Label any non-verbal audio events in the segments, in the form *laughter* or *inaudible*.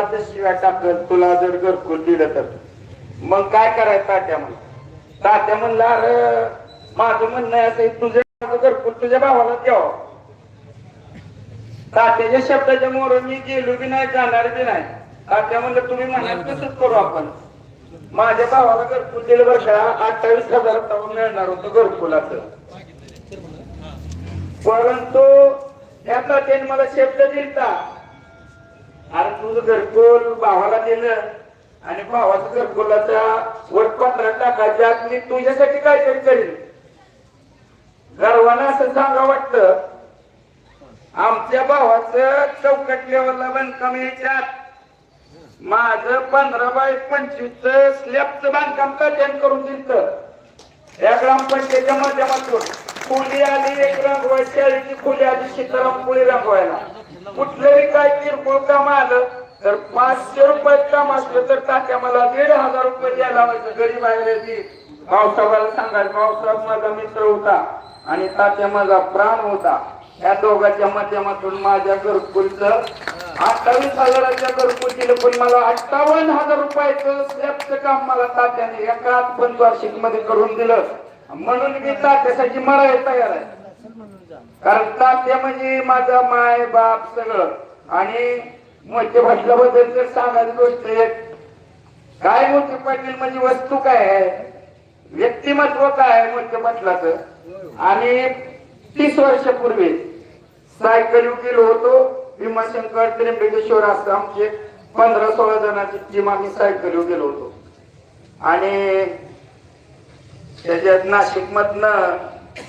लाखाच्या शिव्या टाकत तुला जर घरकुल दिलं तर. मग काय करायचं तात्या म्हणलं? तात्या म्हणला अरे माझं म्हणणं आहे असं तुझं घरकुल तुझ्या भावाला द्यावं. तात्याच्या शब्दाच्या मोर मी गेलो बी नाही जाणार बी नाही. तात्या म्हणलं तुम्ही म्हणाल तसंच करू आपण. माझ्या भावाला घरकुल दिलं बरं का? अठ्ठावीस हजार मिळणार होतं घरकुलाचं. परंतु त्या तात्याने मला शब्द दिलता. अरे तुझं घरकुल भावाला दिलं आणि भावाचं घरकुलाचा वटपात्र टाकायच्या आत मी तुझ्यासाठी काहीतरी करेन. गर्वानं असं सांगा वाटतं. आमच्या भावाचं चौकट लेवलला बांधकाम याच्यात माझं पंधरा बाय पंचवीस स्लॅबचं बांधकाम कल्याण करून दिलं या ग्रामपंचायतीच्या माध्यमातून. खोली आली एक रंगवायची आली ती खोली आली सीताराम खोली रंगवायला कुठलंही काय किरकोळ काम आलं तर पाचशे रुपयात काम असलं तर तात्या मला दीड हजार रुपये द्यायला लावायचं. गरीब आहे ती. सांगायचं पावसाळ्यात माझा मित्र होता आणि तात्या माझा प्राण होता. या दोघांच्या माध्यमातून माझ्या घरकुलचं अठ्ठावीस हजाराच्या घरकुल दिलं पण मला अठ्ठावन्न हजार रुपयाचं स्लॅबचं काम मला तात्याने एका आठ पंचवार्षिकमध्ये करून दिलं. म्हणून मी तात्यासाठी मरायला तयार आहे. कारण ते म्हणजे माझा माय बाप सगळं. आणि मोठे म्हटल्याबद्दल तर सांगायची गोष्ट एक. काय मोठे पाटील म्हणजे वस्तू काय आहे? व्यक्तिमत्व काय आहे मोठे पाटलाचं? आणि तीस वर्षापूर्वी सायकल गेलो होतो. भीमाशंकर त्र्यंबकेश्वर असं आमचे पंधरा सोळा जणांची टीम आम्ही सायकल गेलो होतो. आणि त्याच्यात नाशिक मधनं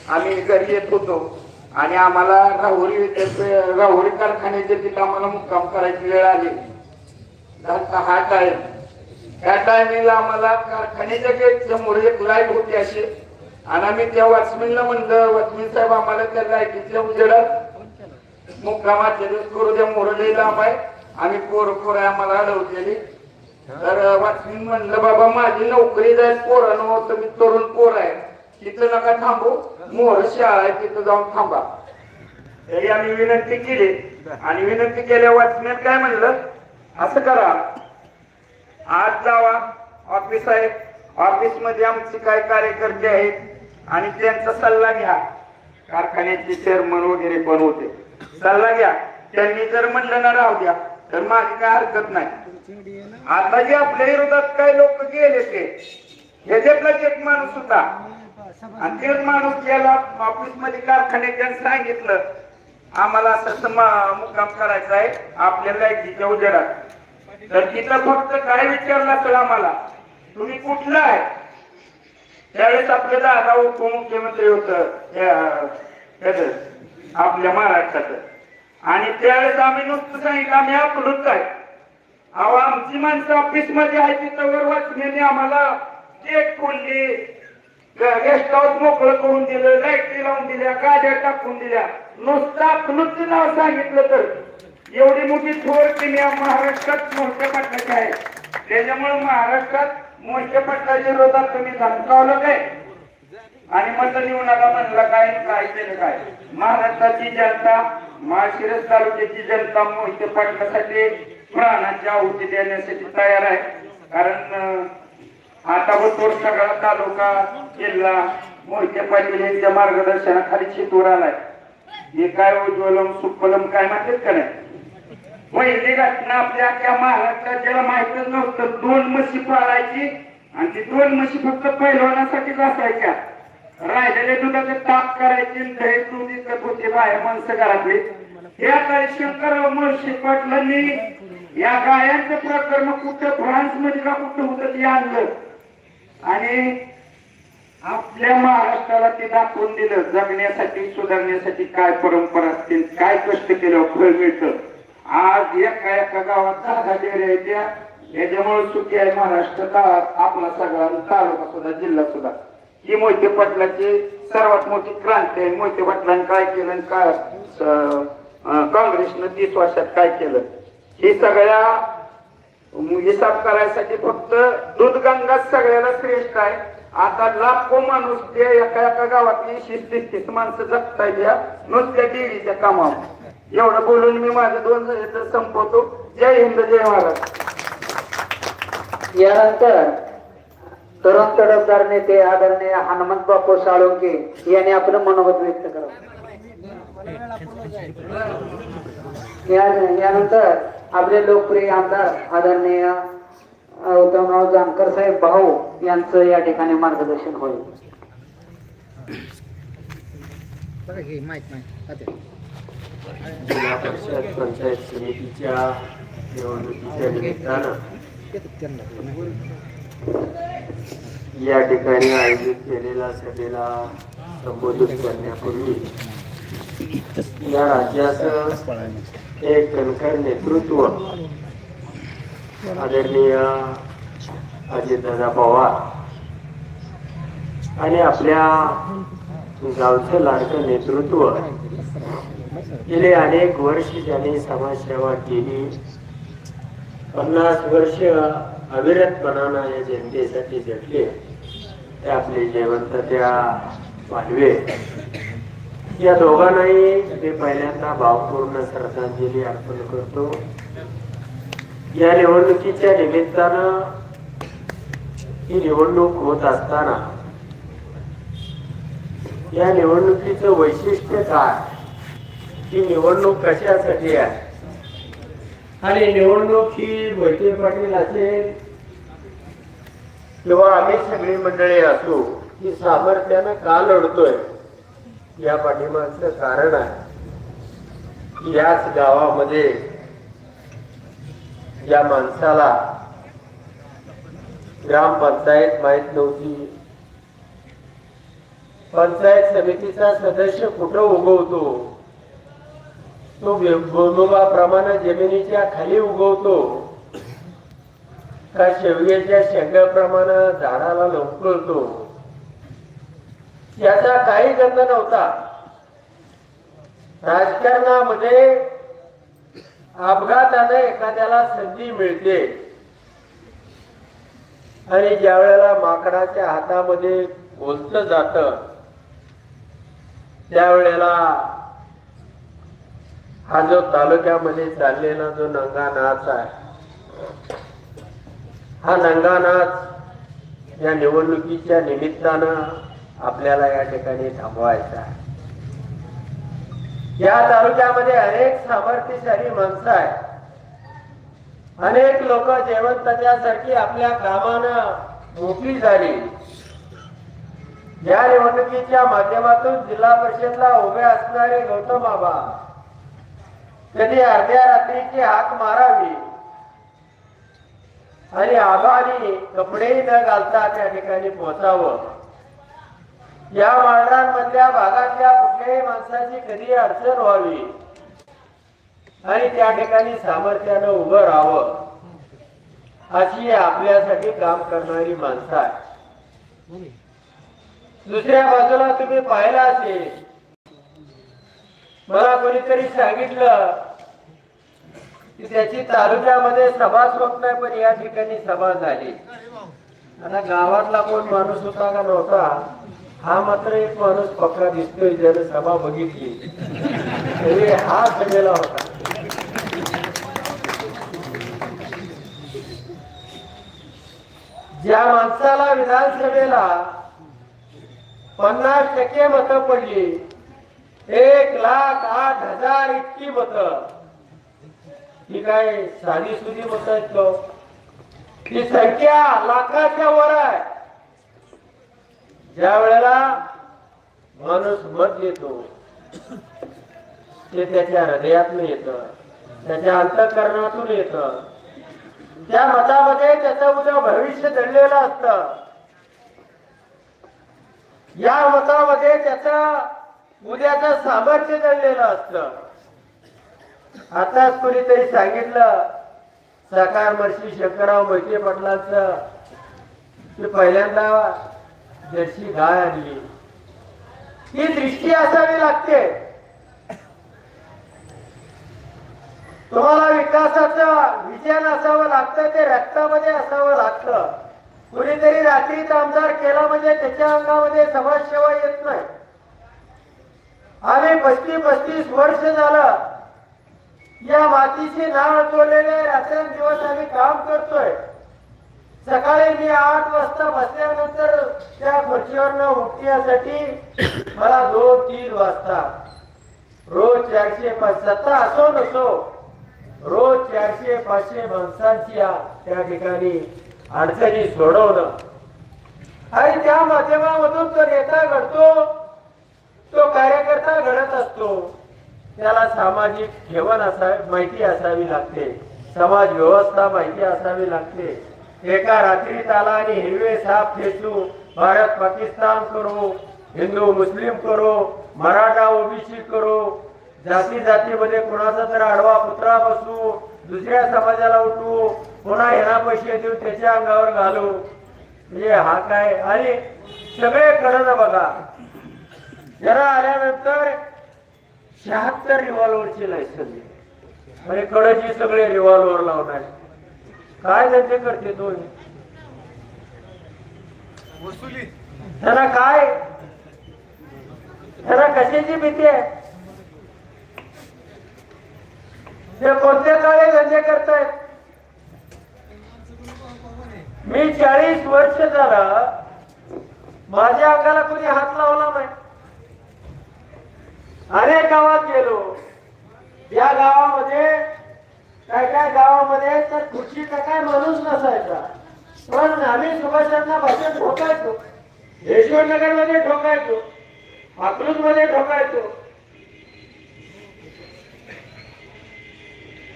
आम्ही घरी येत होतो. आणि आम्हाला राहुरी राहुरी कारखान्याच्या तिथं आम्हाला मुक्काम करायची वेळ आली. हा टाइम त्या टायमिंगला आम्हाला कारखान्याच्या गेट समोर एक लाइट होती अशी. आणि आम्ही त्या वॉचमॅनला म्हणलं वॉचमॅन साहेब आम्हाला त्या लाईटीच्या उजेडात मुक्कामाचे करू द्या मोरले लांब आहे. आम्ही पोर पोर आहे आम्हाला अडवलेली तर वाचमीन म्हणलं बाबा माझी नोकरी जाईल पोरानं तुम्ही तरुण पोर आहे तिथं नका थांबू. मोर शाळा आहे तिथं जाऊन थांबा. हे आम्ही विनंती केली. आणि विनंती केल्या वाचण्यात काय म्हणलं? असं करा. आज जावा. ऑफिस आहे. ऑफिसमध्ये आमचे काय कार्यकर्ते आहेत. आणि त्यांचा सल्ला घ्या. कारखान्याचे चेअरमन वगैरे पण होते. सल्ला घ्या. त्यांनी जर म्हणलं ना राहू द्या. तर माझी काय हरकत नाही. आता जे आपल्या विरोधात काही लोक गेले ते. ह्याच्यातलाच एक माणूस होता आणि तेच माणूस याला ऑफिसमध्ये कारखान्यात सांगितलं आम्हाला असं मुक्काम करायचा आहे आपल्याला तिच्या उजेडात. तर तिथं फक्त काय विचारलं तर आम्हाला? तुम्ही कुठला आहे? त्यावेळेस आपले दादा उपमुख्यमंत्री होत आपल्या महाराष्ट्राचं. आणि त्यावेळेस आम्ही नुसतं सांगितलं आम्ही आपलंच आहे. अहो आमची माणसं ऑफिसमध्ये आहे तिथं वर वाचण्याने आम्हाला चेक खोलली गेस्ट हाऊस मोकळं करून दिलं लाईटी लावून दिल्या गाड्या टाकून दिल्या. नुसतं आपलंच नाव सांगितलं तर. एवढी मोठी थोर टीम महाराष्ट्रात मोठ्या पाटलाची आहे. त्याच्यामुळे महाराष्ट्रात मोठ्या पाटलाच्या विरोधात तुम्ही धमकावलं काय? आणि मत निवडणारा म्हणलं काय काय केलं काय? महाराष्ट्राची जनता माळशिरस तालुक्याची जनता मोहिते पाटलासाठी प्राणाची आहुती देण्यासाठी तयार आहे. कारण आता व तो सगळा तालुका जिल्हा मोहिते पाटील यांच्या मार्गदर्शनाखाली चितूर आलाय. हे काय उज्ज्वलम सुफलम काय म्हणतात का नाही? पहिली घटना आपल्या अख्ख्या महाराष्ट्रात ज्याला माहितच नव्हतं दोन म्हशी पाळायची आणि ती दोन म्हशी फक्त पैलवानासाठीच असायच्या. राहिलेले दुधाचे ताप करायचे दही दूध विकत होते बाहेर माणसं घरातली. या काळी शंकर मुळशी पाटलांनी या गायांचं प्रकरण कुठं फ्रान्समध्ये का कुठं होतं ते आणलं. आणि आपल्या महाराष्ट्राला ते दाखवून दिलं जगण्यासाठी सुधारण्यासाठी काय परंपरा असतील काय कष्ट केलं फळ मिळतं. आज एका एका गावात दहा डेऱ्या डेअरी त्या. याच्यामुळे सुखी आहे महाराष्ट्र काळात आपला सगळा तालुका सुद्धा जिल्हा सुद्धा. ही मोहिते पाटलाची सर्वात मोठी क्रांती आहे. मोहिते पाटलांनी काय केलं आणि काय काँग्रेसनं तीस वर्षात काय केलं? ही सगळ्या हिसाब करायसाठी फक्त दूध सगळ्याला श्रेष्ठ आहे. आता लाखो माणूस ते एका एका गावातली तीस तीस माणसं जगतायत या नुसत्या डेअरीच्या कामावर. एवढं बोलून मी माझं दोन इथं संपवतो. जय हिंद जय महाराज यानंतर तरुण तडफदार नेते आदरणीय हनुमंत बापू साळुंके यांनी आपलं मनोगत व्यक्त करावं. या- यानंतर आपले लोकप्रिय आमदार आदरणीय उत्तमराव जानकर साहेब भाऊ यांचं या ठिकाणी मार्गदर्शन होईल. जिल्हा परिषद पंचायत समितीच्या निवडणुकीच्या निमित्तानं या ठिकाणी आयोजित केलेल्या सभेला संबोधित करण्यापूर्वी या राज्याचं एक कणखर नेतृत्व? आदरणीय अजितदादा पवार. आणि आपल्या गावचं लाडकं नेतृत्व. गेले अनेक वर्ष त्यांनी समाजसेवा केली. पन्नास वर्ष अविरतपणानं या जनतेसाठी झटले ते आपले जयवंत त्या पालवे या दोघांनाही मी पहिल्यांदा भावपूर्ण श्रद्धांजली अर्पण करतो. या निवडणुकीच्या निमित्तानं ही निवडणूक होत असताना या निवडणुकीचं वैशिष्ट्य काय? ही निवडणूक कशासाठी आहे? आणि निवडणूक ही मोहिते पाटील असेल किंवा आम्ही सगळी मंडळी असू ही सामर्थ्यानं का लढतोय? या पाठिंबाचं कारण आहे याच गावामध्ये या माणसाला ग्रामपंचायत माहीत नव्हती. पंचायत समितीचा सदस्य कुठं उगवतो? तो भूमिभाप्रमाणे जमिनीच्या खाली उगवतो. का शेवग्याच्या शेंगाप्रमाणे झाडाला लोंबकळतो याचा काही गंध नव्हता. राजकारणामध्ये अपघाताने एखाद्याला संधी मिळते. आणि ज्या वेळेला माकडाच्या हातामध्ये बोलत जात त्यावेळेला हा जो तालुक्यामध्ये चाललेला जो नंगा नाच आहे हा नंगा नाच या निवडणुकीच्या निमित्तानं आपल्याला या ठिकाणी थांबवायचा आहे. या तालुक्यामध्ये अनेक सामर्थ्यशाली माणसं आहेत. अनेक लोक जेवणतज्ञासारखी आपल्या कामानं मोकळी झाली. या निवडणुकीच्या माध्यमातून जिल्हा परिषदला उभे असणारे गौतम बाबा कधी अर्ध्या रात्रीची हाक मारावी. आणि आबानी कपडेही न घालता त्या ठिकाणी पोहोचावं. या वाडांमधल्या भागातल्या कुठल्याही माणसाची कधी अडचण व्हावी? आणि त्या ठिकाणी सामर्थ्यानं उभं राहावं. अशी आपल्यासाठी काम करणारी माणसं आहे दुसऱ्या बाजूला तुम्ही पाहिला असेल. मला कोणीतरी सांगितलं की त्याची तालुक्यामध्ये सभाच होत नाही पण या ठिकाणी सभा झाली. आता गावातला कोण माणूस होता का नव्हता? हा मात्र एक माणूस पक्का दिसतोय ज्याने सभा बघितली. तरी हा सगळेला होता. ज्या माणसाला विधानसभेला पन्नास टक्के मत पडली एक लाख आठ हजार इतकी मत. ही काय साधी सुधी मत आहेत का? ही संख्या लाखाच्या वर आहे. ज्या वेळेला माणूस मत येतो ते त्याच्या हृदयातून येत त्याच्या अंतकरणातून येत. त्या मतामध्ये त्याचं उद्या भविष्य दडलेलं असत. या मतामध्ये त्याचा उद्याचं सामर्थ्य दडलेलं असत. आताच कोणीतरी सांगितलं साकार मर्षी शंकरराव मोहिते पाटलांचं पहिल्यांदा जर्सी गाय आणली. ही दृष्टी असावी लागते. तुम्हाला विकासाचं विजन असावं लागतं ते रक्तामध्ये असावं लागतं. कुणीतरी रात्रीत आमदार केला म्हणजे त्याच्या अंगामध्ये समाजसेवा येत नाही. आम्ही पस्तीस पस्तीस वर्ष झालं या मातीची नाळ चोरलेले रात्रंदिवस आम्ही काम करतोय. सकाळी मी आठ वाजता बसल्यानंतर त्या खुर्चीवर उठण्यासाठी मला दोन तीन वाजता रोज चारशे पाच सत्ता असो नसो रोज चारशे पाचशे माणसांची त्या ठिकाणी अडचणी सोडवणं. आणि त्या माध्यमामधून तो नेता घडतो तो कार्यकर्ता घडत असतो. त्याला सामाजिक ठेवण असावी माहिती असावी लागते. समाज व्यवस्था माहिती असावी लागते. एका रात्रीत आला आणि हिरवे साप खेचू भारत पाकिस्तान करू हिंदू मुस्लिम करू मराठा ओबीसी करू. जाती जातीमध्ये कोणाचा तर आडवा पुत्रा बसू दुसऱ्या समाजाला उठू पुन्हा ह्याला पैसे देऊ त्याच्या अंगावर घालू. म्हणजे हा काय? आणि सगळे कडनं बघा. जरा आल्यानंतर शहात्तर रिव्हॉल्वरची लायसन म्हणजे कडची सगळे रिव्हॉल्वर लावणार काय धंदे करते तो? त्यांना काय? त्यांना कशाची भीती आहे? ते कोणत्या काळे धंदे करतायत? मी चाळीस वर्ष झाला माझ्या अंगाला कोणी हात लावला नाही. अनेक गावात गेलो. या गावामध्ये काय काय गावामध्ये तर खुर्चीचा काय माणूस नसायचा. पण आम्ही सुभाषांना भाषेत ठोकायचो. यशवंतनगरमध्ये ठोकायचो. अकलूजमध्ये ठोकायचो.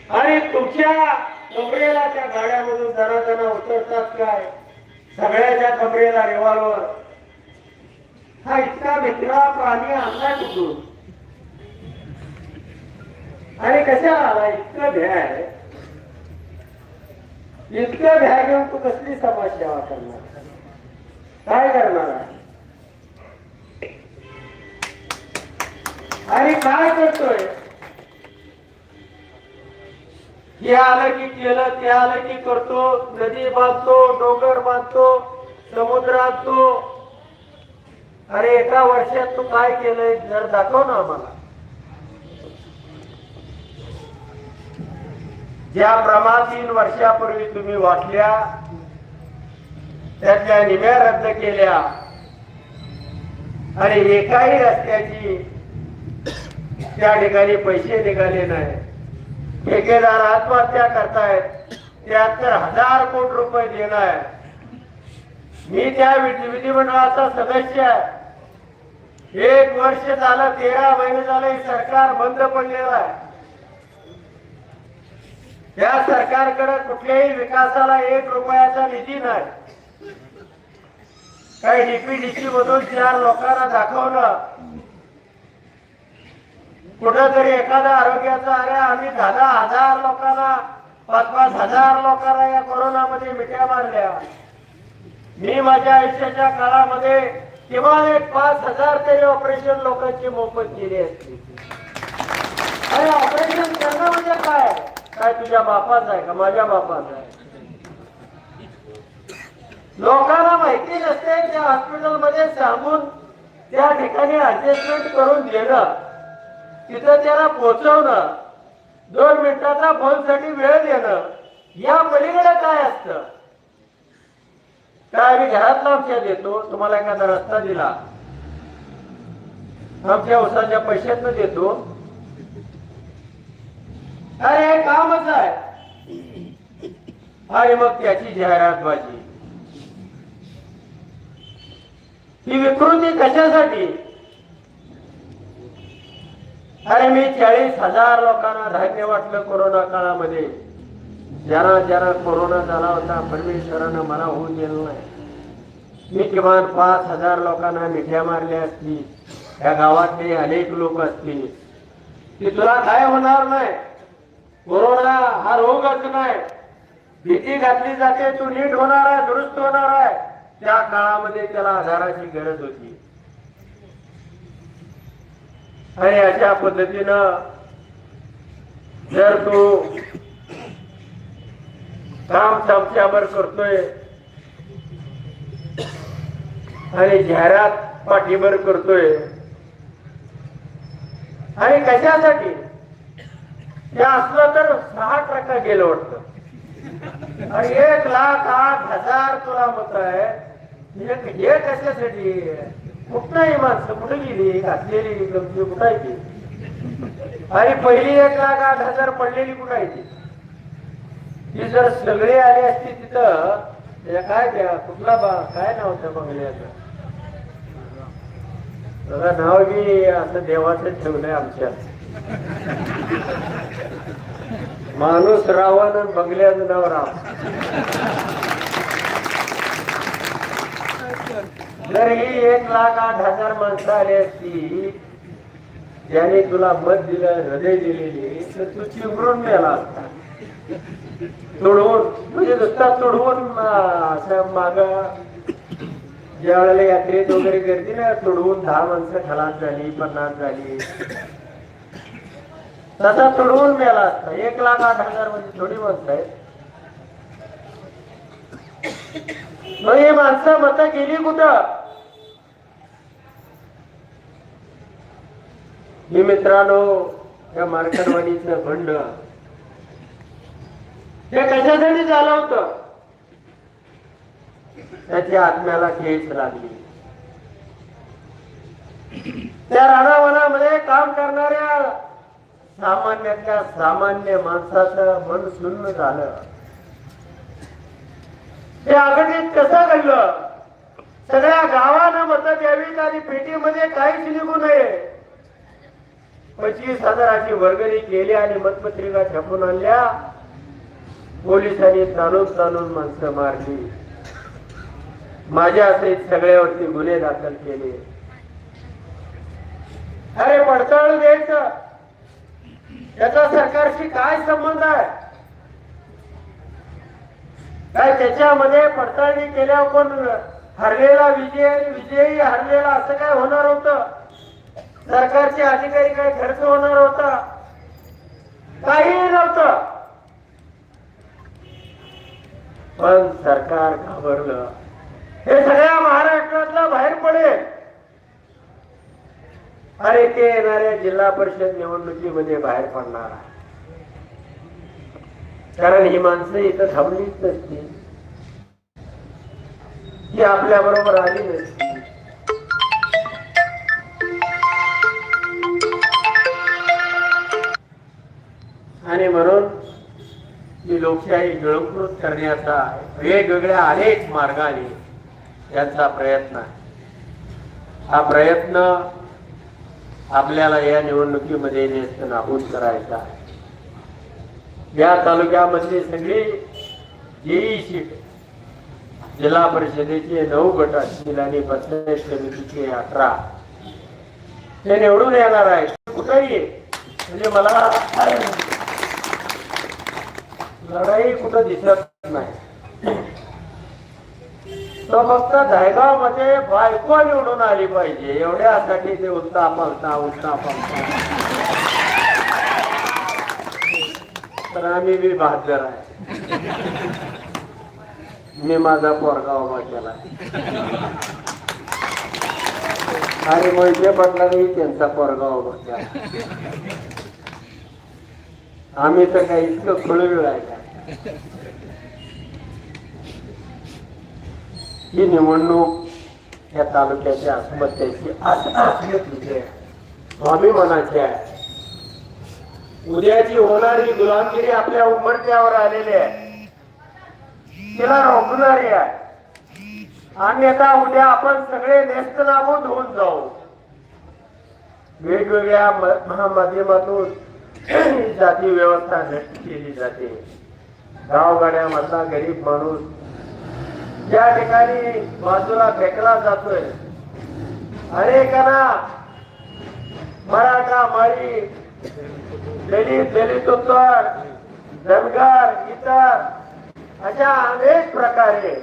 आणि तुमच्या कमरेला त्या गाड्यामधून जरा जरा उतरतात काय? सगळ्याच्या कमरेला रिव्हॉल्वर हा इतका मित्रा प्राणी आणला कुठून? आणि कशा आला? इतकं भ्याय इतकं भ्या घेऊन तू कसली समाजसेवा करणार? काय करणार आणि काय करतोय? हे आलं की केलं ते आलं की करतो. नदी बांधतो डोंगर बांधतो समुद्र आणतो अरे एका वर्षात तू काय केलंय? जर दाखव ना आम्हाला. ज्या प्रमा तीन वर्षापूर्वी तुम्ही वाटल्या त्यातल्या निम्या रद्द केल्या. आणि एकाही रस्त्याची त्या ठिकाणी पैसे निघाले नाही. ठेकेदार आत्महत्या करतायत. त्र्याहत्तर हजार कोटी रुपये देणार मी त्या विधी- विधिमंडळाचा सदस्य आहे. एक वर्ष झालं तेरा महिने झाले हे सरकार बंद पडलेलं आहे. या सरकारकडे कुठल्याही विकासाला एक रुपयाचा निधी नाही. काही डीपीडीसी मधून चार लोकांना दाखवलं. कुठंतरी एखादा आरोग्याचा अरे आम्ही दहा दहा हजार लोकांना पाच पाच हजार लोकांना या कोरोनामध्ये मिठ्या मारल्या. मी माझ्या आयुष्याच्या काळामध्ये किमान एक पाच हजार तरी ऑपरेशन लोकांची मोफत केली असती. अरे ऑपरेशन करणं म्हणजे काय? काय तुझ्या बापाचा आहे का? माझ्या बापाचा आहे. लोकांना माहिती नसते त्या हॉस्पिटलमध्ये सांगून त्या ठिकाणी ऍडजस्टमेंट करून देणं तिथं त्याला पोहोचवणं दोन मिनिटाचा फोनसाठी वेळ देणं. या पलीकडे काय असतं? काय आम्ही घरातला आमच्या देतो? तुम्हाला एखादा रस्ता दिला. आमच्या उसाच्या पैशातनं देतो. अरे कामच आहे. आणि मग त्याची जाहिरातबाजी ही विकृती कशासाठी? अरे मी चाळीस हजार लोकांना धान्य वाटलं कोरोना काळामध्ये. ज्यांना ज्यांना कोरोना झाला होता परमेश्वरानं मला होऊन दिलं नाही. मी किमान पाच हजार लोकांना मिठ्या मारल्या असतील. या गावातले अनेक लोक असतील. की तुला काय होणार नाही? कोरोना हा रोगच नाही. भीती घातली जाते तू नीट होणार आहे दुरुस्त होणार आहे. त्या काळामध्ये त्याला आधाराची गरज होती. आणि अशा पद्धतीनं जर तू काम चमच्यावर करतोय आणि जाहिरात पाठीवर करतोय आणि कशासाठी? ते असलं तर सहा टक्का गेलं वाटतं. एक लाख आठ हजार तुला मत आहे. एक हे कशासाठी? कुठनंही माणसं कुठे गेली घातलेली गमती कुठं आहे ती? आणि पहिली एक लाख आठ हजार पडलेली कुठं आहे ती? ती जर सगळे आले असते तिथं काय द्या? कुठला बा काय नाव त्या बंगल्याचं? त्याला नाव बी असं देवाचं ठेवलंय आमच्या. माणूस रावान आणि बंगल्याचं नाव राव. जर ही एक लाख आठ हजार माणसं आली असती ज्याने तुला मत दिलं हृदय दिलेली तर तू चिंबरून मेला असता. तुडवून म्हणजे नुसता तुडवून असं माग ज्या वेळेला यात्रेत वगैरे गर्दी ना तुडवून दहा माणसं खलास झाली पन्नास झाली. तसा तुडवून मेला असता. एक लाख आठ हजार म्हणजे थोडी माणसं मग ही माणसं मत गेली कुठं? मी मित्रांनो या मार्कडवाडीचं भंड हे कशासाठी झालं होतं? त्याच्या आत्म्याला ठेच लागली. त्या राणावनामध्ये काम करणाऱ्या सामान्यातल्या सामान्य माणसाचं मन सुन्न झालं. ते आघाडीत कसं घडलं? सगळ्या गावानं मत द्यावीत आणि पेटीमध्ये काहीच निघू नये. पंचवीस हजाराची वर्गणी केली आणि मतपत्रिका छापून आणल्या. पोलिसांनी ताणून ताणून माणसं मारली. माझ्या सहित सगळ्यावरती गुन्हे दाखल केले. अरे पडताळून द्यायचं. त्याचा सरकारशी काय संबंध आहे? काय त्याच्यामध्ये पडताळणी केल्यावर पण हरलेला विजय आणि विजयी हरलेला असं काय होणार होतं? सरकारचे अधिकारी काय खर्च होणार होता? काहीही नव्हतं. पण सरकार घाबरलं. हे सगळ्या महाराष्ट्रातलं बाहेर पडेल. अरे ते येणाऱ्या जिल्हा परिषद निवडणुकीमध्ये बाहेर पडणार आहे. कारण ही माणसं इथं थांबलीच नसती. ती आपल्या बरोबर आली नसती. आणि म्हणून ही लोकशाही गिळंकृत करण्याचा वेगवेगळ्या अनेक मार्गाने याचा प्रयत्न आहे. हा प्रयत्न आपल्याला या निवडणुकीमध्ये नेस्त नाबूद करायचा आहे. या तालुक्यामधली सगळी जेई सीट जिल्हा परिषदेचे नऊ गट असतील आणि पंचायत समितीचे अठरा. ते निवडून येणार आहे कुठंही म्हणजे मला लढाई कुठं दिसत नाही. तो फक्त दहगावमध्ये बायको निवडून आली पाहिजे. एवढ्यासाठी ते उत्साह पलटा उत्साह पलटा तर आम्ही बी बहादर आहे. मी माझा पोरगा उभा केला. आणि मोहिते पाटलांनी त्यांचा पोरगा उभा केला. आम्ही तर काही इतकं खुळवेळ आहे का? ही निवडणूक या तालुक्याच्या समस्याची असली स्वाभिमानाची आहे. उद्याची होणारी गुलामगिरी आपल्या उंबरट्यावर आलेली आहे. तिला रोखणारी आहे. अन्यथा उद्या आपण सगळे नेस्तनाबूद होऊन जाऊ. वेगवेगळ्या म- महामाध्यमातून जाती व्यवस्था नष्ट केली जाते. गावगाड्यामधला गरीब माणूस ज्या ठिकाणी बाजूला फेकला जातोय अनेकांना मराठा माळी दलित दलितोत्तर धनगर इतर अशा अनेक प्रकारे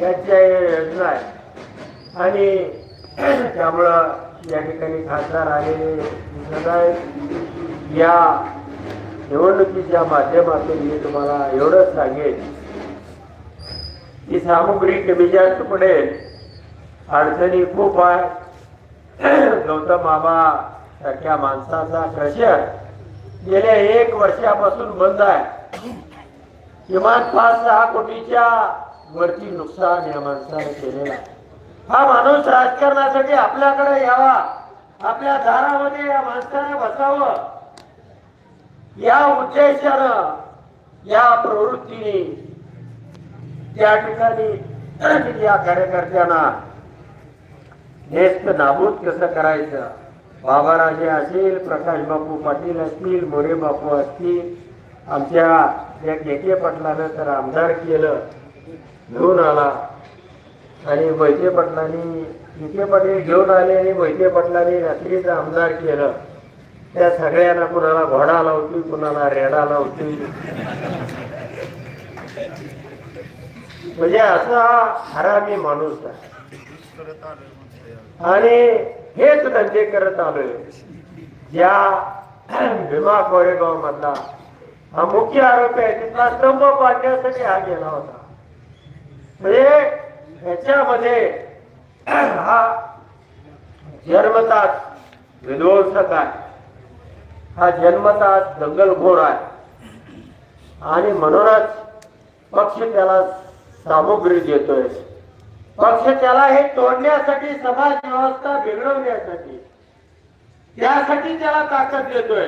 याच्या योजना आहेत. आणि त्यामुळं या ठिकाणी खासदार आलेले या निवडणुकीच्या माध्यमातून मी तुम्हाला एवढंच सांगेन. ती सामुग्री कमी जास्त पडेल. अडचणी खूप आहे गौतम *clears throat* मामा सारख्या माणसाचा क्रशर गेल्या एक वर्षापासून बंद आहे. किमान पाच सहा कोटीच्या वरती नुकसान या माणसाने केलेलं आहे. हा माणूस राजकारणासाठी आपल्याकडे यावा. आपल्या दारामध्ये या माणसाने बसावं. या उद्देशानं या प्रवृत्तीने त्या ठिकाणी *clears throat* या कार्यकर्त्यांना नेस्त नाबूद कसं करायचं? बाबाराजे असेल प्रकाश बापू पाटील असतील मोरे बापू असतील आमच्या या केके पाटलानं तर आमदार केलं घेऊन आला. आणि मोहिते पाटलांनी के पाटील घेऊन आले आणि मोहिते पाटलांनी रात्रीचं आमदार केलं. त्या सगळ्यांना कुणाला घोडा लावतील कुणाला रेडा लावतील? म्हणजे असा हरामी माणूस आहे. आणि हेच धंदे करत आलोय. ज्या भीमा कोरेगाव मधला हा मुख्य आरोपी आहे. तिथला स्तंभ बांधण्यासाठी हा गेला होता. म्हणजे ह्याच्यामध्ये हा जन्मतात विध्वंसक आहे. हा जन्मतात दंगलखोर आहे. आणि म्हणूनच पक्ष त्याला सामुग्री देतोय. पक्ष त्याला हे तोडण्यासाठी समाज व्यवस्था बिघडवण्यासाठी त्यासाठी त्याला ताकद देतोय.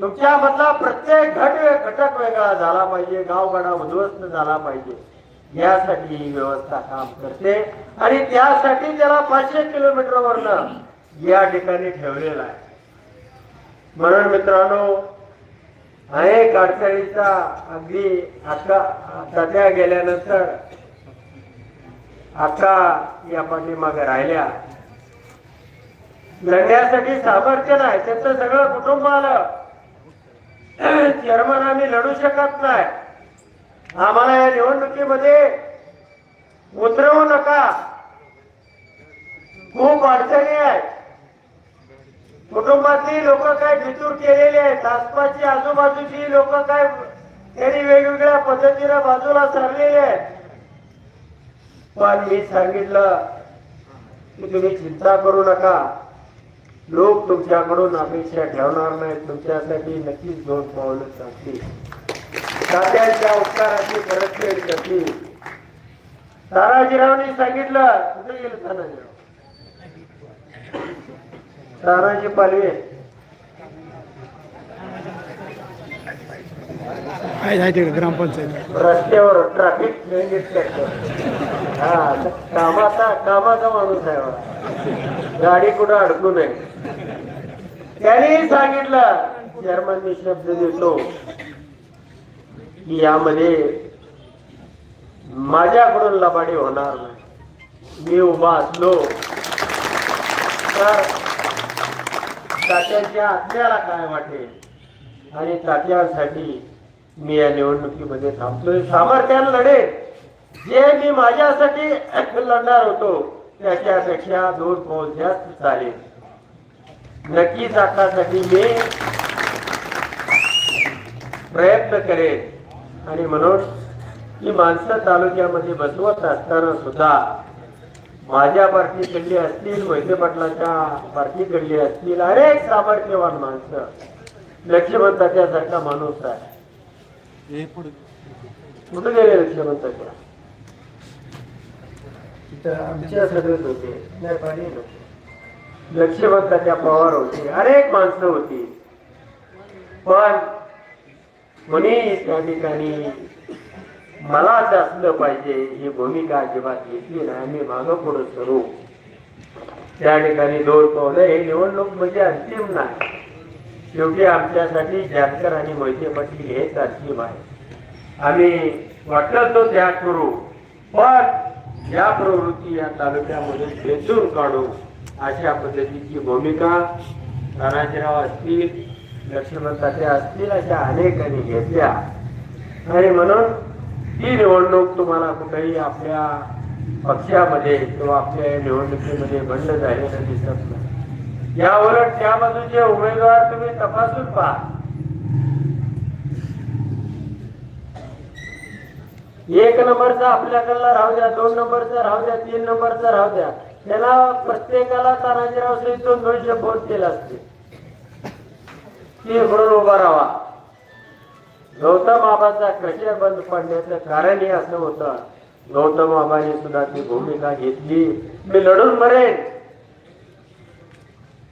तुमच्या मधला प्रत्येक घट घटक वेगळा झाला पाहिजे गावगाडा उद्ध्वस्त झाला पाहिजे. यासाठी ही व्यवस्था काम करते. आणि त्यासाठी त्याला पाचशे किलोमीटर वरनं या ठिकाणी ठेवलेला आहे. म्हणून मित्रांनो अनेक अडचणीचा अगदी आता सध्या गेल्यानंतर आता या पाठीमागे राहिल्या. लढण्यासाठी सामर्थ्य नाही त्याचं सगळं कुटुंब आलं. चेअरमन आम्ही लढू शकत नाही. आम्हाला या निवडणुकीमध्ये उतरवू नका. खूप अडचणी आहेत. कुटुंबातली लोक काय फितूर केलेली आहेत? आसपासची आजूबाजूची लोक काय त्यांनी वेगवेगळ्या पद्धतीने बाजूला सरलेले आहेत? पण मी सांगितलं की तुम्ही चिंता करू नका. लोक तुमच्याकडून अपेक्षा ठेवणार नाही तुमच्यासाठी नक्कीच दोन पावलं टाकतील तात्यांच्या उपकाराची परतफेड करतील ताराजीरावनी सांगितलं कुठे गेलं तानाजीराव? तानाजी पालवे. ग्रामपंचायत. रस्त्यावर ट्रॅफिक हा कामाचा कामाचा माणूस आहे. गाडी कुठं अडकू नये. त्यांनी सांगितलं चेअरमननी शब्द देतो की यामध्ये माझ्याकडून लबाडी होणार नाही. मी उभा असलो तर तात्यांच्या आत्म्याला काय वाटेल? आणि तात्यांसाठी मी या निवडणुकीमध्ये थांबतोय. सामर्थ्यानं लढेल. जे मी माझ्यासाठी लढणार होतो त्याच्यापेक्षा दोन पाऊस जास्त चालेल. नक्कीच आतासाठी मी प्रयत्न करेन. आणि म्हणून ही माणसं तालुक्यामध्ये बसवत असताना सुद्धा माझ्या पार्टीकडली असतील मोहिते पाटलाच्या पार्टीकडली असतील. अनेक सामर्थ्यवान माणसं. लक्ष्मण तात्यासारखा माणूस आहे. कुठे गेले लक्ष्मण तात्या तिथं आमच्या सगळेच होते. नाही पाणी नव्हते लक्ष्मण तात्या पवार होते. अनेक माणसं होती. पण कोणी त्या ठिकाणी मलाच असलं पाहिजे ही भूमिका अजिबात घेतली नाही आम्ही मागं पुढे करू त्या ठिकाणी दोर पावलं हे निवडणूक म्हणजे अंतिम नाही. शेवटी आमच्यासाठी जानकर आणि मोहिते पाटील हेच अंतिम आहे. आम्ही वाटलं तो त्याग करू पण या प्रवृत्ती या तालुक्यामध्ये वेचून काढू अशा पद्धतीची भूमिका तानाजीराव असतील लक्ष्मण तात्या असतील अशा अनेकांनी घेतल्या. आणि म्हणून ही निवडणूक तुम्हाला कुठेही आपल्या पक्षामध्ये किंवा आपल्या निवडणुकीमध्ये बंद झालेलं दिसत नाही. या त्या बाजूचे उमेदवार तुम्ही तपासून पहा. एक नंबरचा आपल्याकडला राहू द्या दोन नंबरचा राहू द्या तीन नंबरचा राहू द्या. त्याला प्रत्येकाला तानाजीराव सहित दोन दोनशे फोन केला असते. ती म्हणून उभा राहा. गौतम बाबाचा कशा बंद पडण्याचं कारण हे असं होतं. गौतम बाबांनी सुद्धा ती भूमिका घेतली. मी लढून मरेन.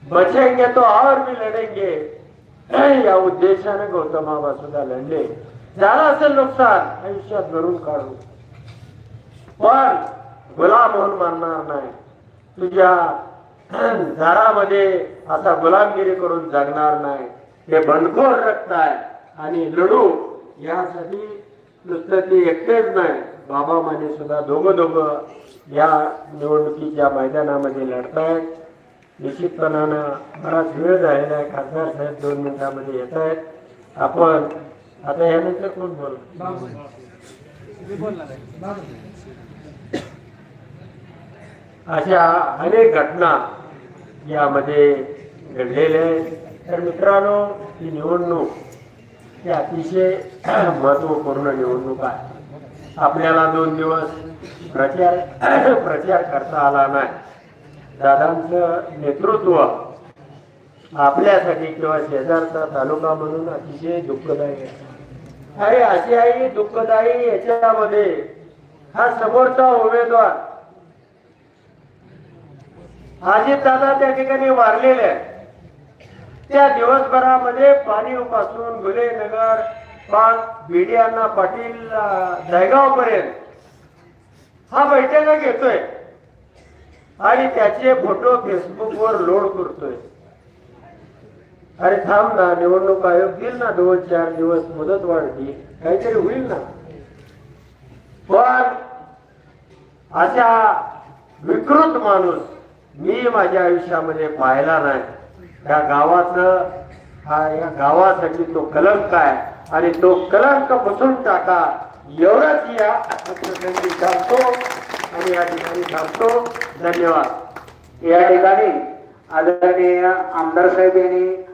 बचेंगे तो और भी लढेंगे. या उद्देशाने गौतम बाबा सुद्धा लढले. झालं असेल नुकसान आयुष्यात भरून काढू. पण गुलाम म्हणून मानणार नाही. तुझ्या *clears throat* घरामध्ये असा गुलामगिरी करून जगणार नाही. हे बंडखोर रक्त आहे. आणि लढू यासाठी नुसतं ते एकटेच नाही. बाबा माने सुद्धा दोघं दोघं या निवडणुकीच्या मैदानामध्ये लढतायत. निश्चितपणानं बराच वेळ झालेला आहे. खासदार साहेब दोन मिनिटांमध्ये येत आहेत आपण आता यानंतर कोण बोल अशा अनेक घटना यामध्ये घडलेल्या आहेत. तर मित्रांनो ही निवडणूक ही अतिशय महत्त्वपूर्ण निवडणूक आहे. आपल्याला दोन दिवस प्रचार *clears throat* प्रचार करता आला नाही. दादांचं नेतृत्व आपल्यासाठी किंवा शेजारचा तालुका म्हणून अतिशय दुःखदायी आहे. अरे अशी आई दुःखदायी याच्यामध्ये हा समोरचा उमेदवार अजित दादा त्या ठिकाणी वारलेले आहे. त्या दिवसभरामध्ये पासून गुलेनगर बाग बिडियांना पाटील जायगाव पर्यंत हा बैठका घेतोय. आणि त्याचे फोटो फेसबुकवर लोड करतोय. अरे थांब ना निवडणूक आयोग देईल ना दोन चार दिवस मुदत वाढली काहीतरी होईल ना. पण अशा विकृत माणूस मी माझ्या आयुष्यामध्ये पाहिला नाही. या गावाचं हा या गावासाठी तो कलंक आहे आणि तो कलंक पुसून टाका. एवढंच या. प्रसंगी सांगतो आणि या ठिकाणी सांगतो. धन्यवाद. या ठिकाणी आदरणीय आमदार साहेब यांनी